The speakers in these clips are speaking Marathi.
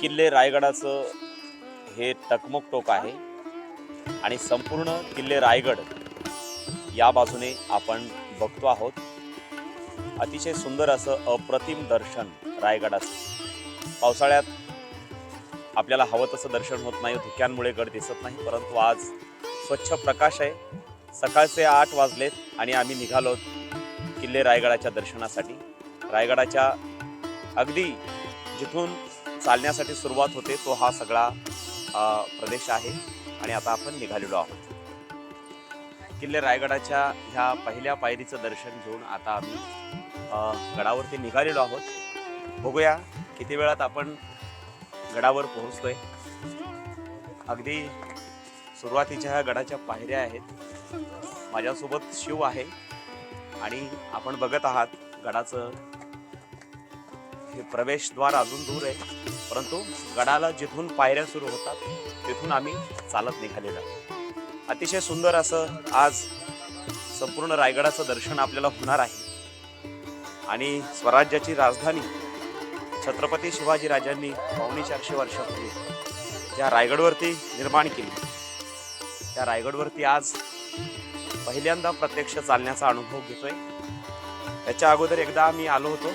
किल्ले रायगडाचं हे टकमक टोक आहे. आणि संपूर्ण किल्ले रायगड या बाजूने आपण बघतो आहोत. अतिशय सुंदर असं अप्रतिम दर्शन रायगडाचं. पावसाळ्यात आपल्याला हवं तसं दर्शन होत नाही धुक्यांमुळे गड दिसत नाही परंतु आज स्वच्छ प्रकाश आहे. सकाळचे आठ वाजलेत आणि आम्ही निघालो किल्ले रायगडाच्या दर्शनासाठी. रायगडाच्या अगदी जिथून चालण्यासाठी सुरुवात होते तो हा सगळा प्रदेश आहे. आणि आता आपण निघालेलो आहोत. किल्ले रायगडाच्या ह्या पहिल्या पायरीचं दर्शन घेऊन आता आम्ही गडावरती निघालेलो आहोत. बघूया किती वेळात आपण गडावर पोहोचतोय. अगदी सुरुवातीच्या ह्या गडाच्या पायऱ्या आहेत. माझ्यासोबत शिव आहे. आणि आपण बघत आहात गडाचं प्रवेशद्वार अजून दूर आहे. परंतु गडाला जिथून पायऱ्या सुरू होतात तिथून आम्ही चालत निघालेलो अतिशय सुंदर असं आज संपूर्ण रायगडाचं दर्शन आपल्याला होणार आहे. आणि स्वराज्याची राजधानी छत्रपती शिवाजी राजांनी पावणे चारशे वर्षापूर्वी ज्या रायगडवरती निर्माण केली त्या रायगडवरती आज पहिल्यांदा प्रत्यक्ष चालण्याचा अनुभव घेतोय. त्याच्या अगोदर एकदा आम्ही आलो होतो.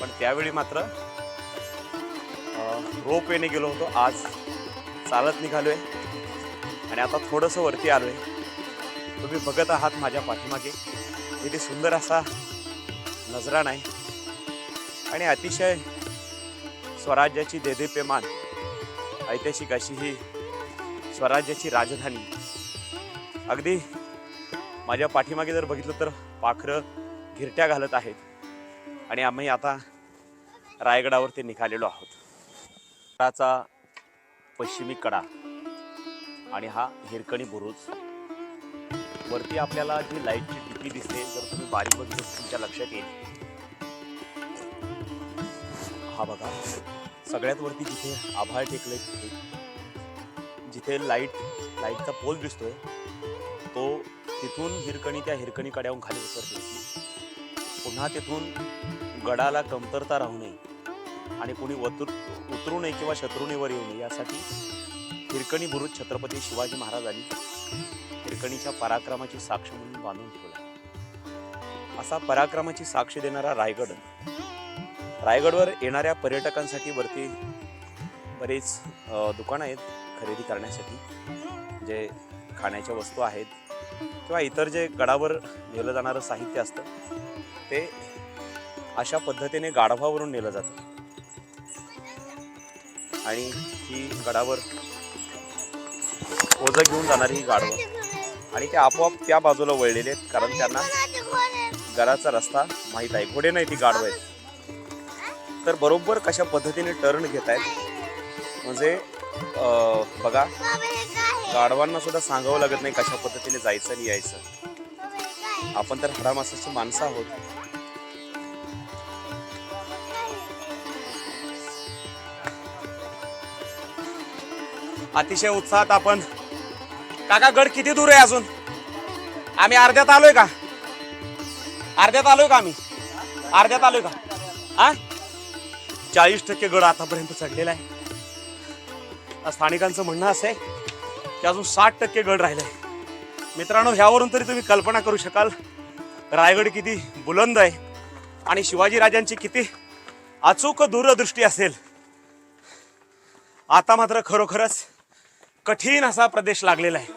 पण त्यावेळी मात्र रोपवेने गेलो होतो. आज चालत निघालो आहे आणि आता थोडंसं वरती आलो आहे तुम्ही बघत आहात माझ्या पाठीमागे. किती सुंदर असा नजरा नाही. आणि अतिशय स्वराज्याची देदीप्यमान ऐतिहासिक अशी ही स्वराज्याची राजधानी. अगदी माझ्या पाठीमागे जर बघितलं तर पाखरं घिरट्या घालत आहेत. आणि आम्ही आता रायगडावरती निघालेलो आहोत. गडाचा पश्चिमी कडा आणि हा हिरकणी बुरुज. वरती आपल्याला जी लाईटची टिकी दिसते जर तुम्ही बारीक बघितलं तुमच्या लक्षात येईल. हा बघा सगळ्यात वरती जिथे आभाळ टेकले तिथे जिथे लाइट लाईटचा पोल दिसतोय तो तिथून हिरकणी त्या हिरकणी कड्याहून खाली उतरतो पुन्हा तिथून गडाला कमतरता राहू नये आणि कोणी वतू उतरू नये किंवा शत्रुणीवर येऊ नये यासाठी हिरकणी बुरुज छत्रपती शिवाजी महाराजांनी हिरकणीच्या पराक्रमाची साक्ष म्हणून बांधून ठेवला. असा पराक्रमाची साक्ष देणारा रायगड. रायगडवर येणाऱ्या पर्यटकांसाठी वरती बरेच दुकानं आहेत खरेदी करण्यासाठी जे खाण्याच्या वस्तू आहेत. किंवा इतर जे गडावर नेलं जाणारं साहित्य असतं ते अशा पद्धतीने गाढवावरून नेलं जातं. आणि ही गडावर ओझं घेऊन जाणारी ही गाढवं. आणि ते आपोआप त्या बाजूला वळलेले आहेत कारण त्यांना गडाचा रस्ता माहीत आहे. घोडे नाही ती गाढवं आहेत. तर बरोबर कशा पद्धतीने टर्न घेत आहेत म्हणजे बघा गाढवांना सुद्धा सांगावं लागत नाही कशा पद्धतीने जायचं आणि यायचं. आपण तर हडामासाची माणसं आहोत. अतिशय उत्साहात आपण काका गड किती दूर आहे अजून? आम्ही अर्ध्यात आलोय का? अर्ध्यात आलोय का आम्ही? अर्ध्यात आलोय का? आ? चाळीस टक्के गड आतापर्यंत चढलेला आहे. स्थानिकांचं म्हणणं असं आहे की अजून साठ टक्के गड राहिलाय. मित्रांनो ह्यावरून तरी तुम्ही कल्पना करू शकाल. रायगड किती बुलंद आहे आणि शिवाजी राजांची किती अचूक दूरदृष्टी असेल. आता मात्र खरोखरच कठीण असा प्रदेश लागलेला आहे.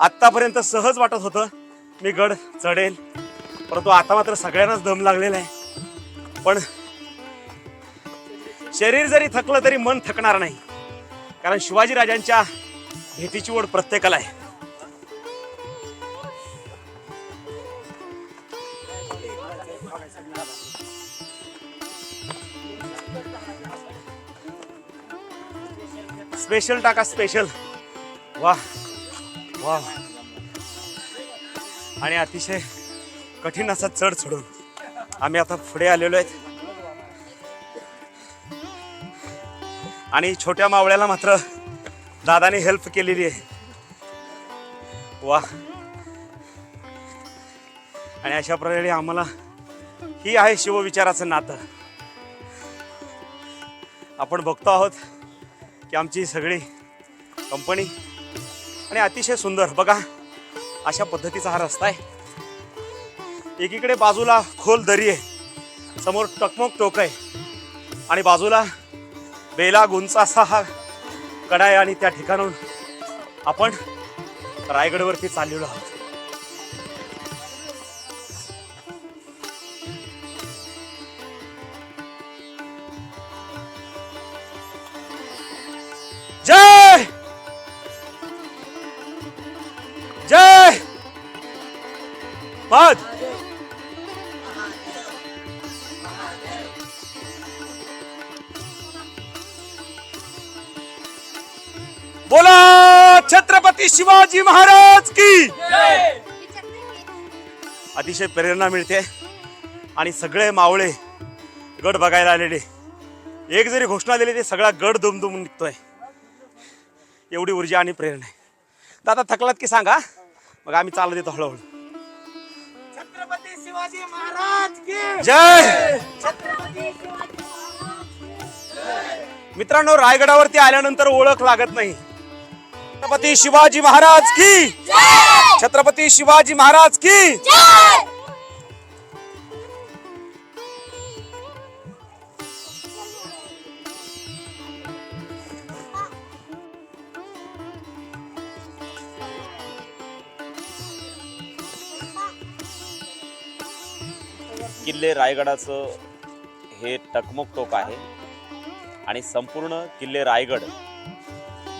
आत्तापर्यंत सहज वाटत होतं मी गड चढेल. परंतु आता मात्र सगळ्यांनाच दम लागलेला आहे. पण शरीर जरी थकलं तरी मन थकणार नाही. कारण शिवाजी भीतीची भेटीची ओढ प्रत्येकाला आहे. स्पेशल टाका स्पेशल वा वा. आणि अतिशय कठीण असा चढ चढून आम्ही आता पुढे आलेलो आहेत. आणि छोट्या मावळ्याला मात्र दादाने हेल्प केलेली आहे. वा आणि अशा प्रकारे आम्हाला ही आहे शिवविचाराचं नातं. आपण बघतो आहोत की आमची सगळी कंपनी आणि अतिशय सुंदर बघा अशा पद्धतीचा हा रस्ता आहे. एकीकडे बाजूला खोल दरी आहे समोर टकमक टोक आहे आणि बाजूला बेला गुंचा असा हा कडा आहे आणि त्या ठिकाणाहून आपण रायगडवरती चाललेलो आहोत. जय! जय! पद! शिवाजी महाराज की अतिशय प्रेरणा मिळते. आणि सगळे मावळे गड बघायला आलेले. एक जरी घोषणा दिली ते सगळा गड दुमदुम निघतोय. एवढी ऊर्जा आणि प्रेरणा आहे. दादा थकलात की सांगा? मग आम्ही चालत येतो हळूहळू. छत्रपती शिवाजी महाराज की! जय! छत्रपती शिवाजी मित्रांनो रायगडावरती आल्यानंतर ओळख लागत नाही. छत्रपती शिवाजी महाराज की? छत्रपती शिवाजी महाराज की? किल्ले रायगडाचं हे टकमक टोक आहे. आणि संपूर्ण किल्ले रायगड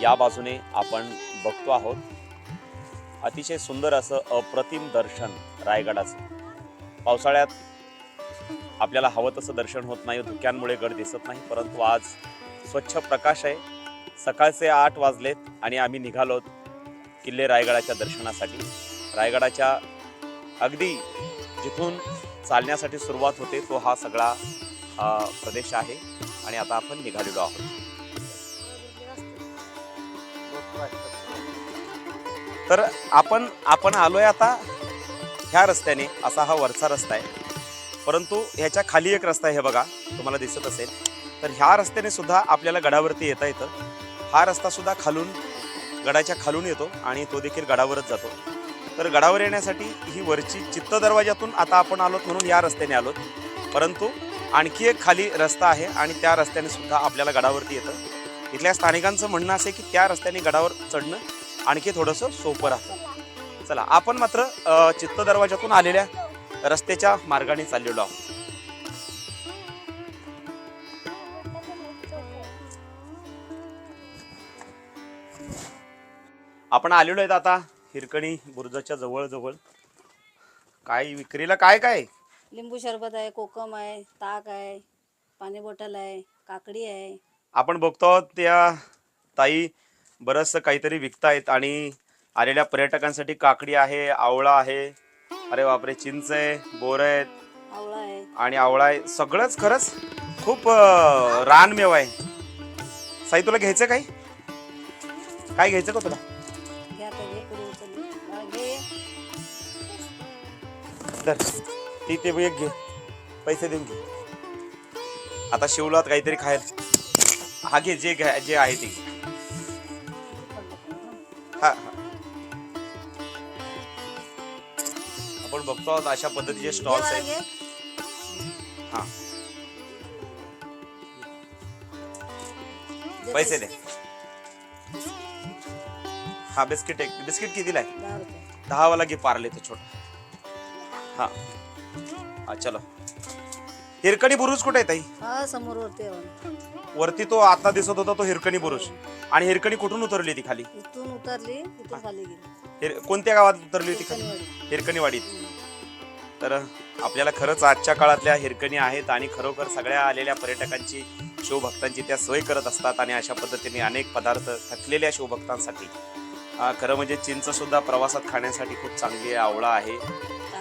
या बाजूने आपण बघतो आहोत. अतिशय सुंदर असं अप्रतिम दर्शन रायगडाचं. पावसाळ्यात आपल्याला हवं तसं दर्शन होत नाही धुक्यांमुळे गड दिसत नाही परंतु आज स्वच्छ प्रकाश आहे. सकाळचे आठ वाजलेत आणि आम्ही निघालो किल्ले रायगडाच्या दर्शनासाठी. रायगडाच्या अगदी जिथून चालण्यासाठी सुरुवात होते तो हा सगळा प्रदेश आहे. आणि आता आपण निघालेलो आहोत. तर आपण आपण आलो आहे आता ह्या रस्त्याने असा हा वरचा रस्ता आहे. परंतु ह्याच्या खाली एक रस्ता आहे हे बघा तुम्हाला दिसत असेल. तर ह्या रस्त्याने सुद्धा आपल्याला गडावरती येता येतं. हा रस्ता सुद्धा खालून गडाच्या खालून येतो आणि तो देखील गडावरच जातो. तर गडावर येण्यासाठी ही वरची चित्त दरवाजातून आता आपण आलोत म्हणून या रस्त्याने आलोत. परंतु आणखी एक खाली रस्ता आहे आणि त्या रस्त्याने सुद्धा आपल्याला गडावरती येतं. इथल्या स्थानिकांचं म्हणणं असं की त्या रस्त्याने गडावर चढणं आणखी थोडंसं सोपं राहतं. चला आपण मात्र चित्त दरवाजातून आलेल्या रस्त्याच्या मार्गाने चाललेलो आहोत. आपण आलेलो आहेत आता हिरकणी बुरुजाच्या जवळ जवळ काय विक्रीला काय काय? लिंबू सरबत आहे कोकम आहे ताक आहे पाणी बॉटल आहे काकडी आहे. आपण बघतो त्या ताई बरंचसं काहीतरी विकतायत आणि आलेल्या पर्यटकांसाठी काकडी आहे आवळा आहे. अरे बापरे चिंच आहे बोर आहेत. आवळा आहे. आणि आवळा आहे. सगळंच खरंच खूप अं, रानमेवा आहे. साई तुला घ्यायचं काय काय घ्यायचं का तुला? घे आता घे पुढे उचल बाळा, घे. धर. ती ते एक घे. पैसे देऊन घे. आता शिवलात काहीतरी खायला. हा घे जे घ्या जे आहे ते घे. हा. हा. आपण बघतो आहोत अशा पद्धतीचे स्टॉल्स आहेत. हा. पैसे दे. हा बिस्किट एक. बिस्किट कितीला आहे? दहा वाला घे पार्ले तो छोटा. हा. हा चलो. हिरकणी बुरुज कुठे आहे ताई? हा समोर वरती आहे बघा. वरती तो आता दिसत होता तो हिरकणी बुरुज. आणि हिरकणी कुठून उतरली ती खाली? इथून उतरली इथून खाली गेली. हिर- कोणत्या गावात उतरली होती खाली? हिरकणीवाडी. हिरकणीवाडीत. तर आपल्याला खरंच आजच्या काळातल्या हिरकणी आहेत आणि खरोखर सगळ्या आलेल्या पर्यटकांची शिवभक्तांची त्या सोय करत असतात आणि अशा पद्धतीने अनेक पदार्थ थकलेल्या शिवभक्तांसाठी अं, खरं म्हणजे चिंच सुद्धा प्रवासात खाण्यासाठी खूप चांगली आहे आवळा आहे.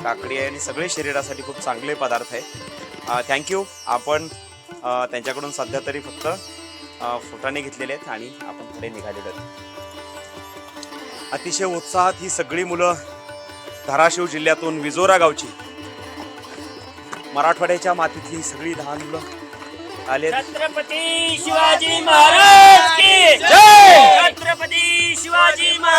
काकडी आहे आणि सगळे शरीरासाठी खूप चांगले पदार्थ आहे. थँक्यू आपण त्यांच्याकडून सध्या तरी फक्त अं, फुटाणे घेतलेले आहेत आणि आपण पुढे निघालेलो आहोत. अतिशय उत्साहात ही सगळी मुलं धाराशिव जिल्ह्यातून विजोरा गावची मराठवाड्याच्या मातीतली ही सगळी लहान मुलं आले छत्रपती शिवाजी महाराज की जय! छत्रपती शिवाजी महाराज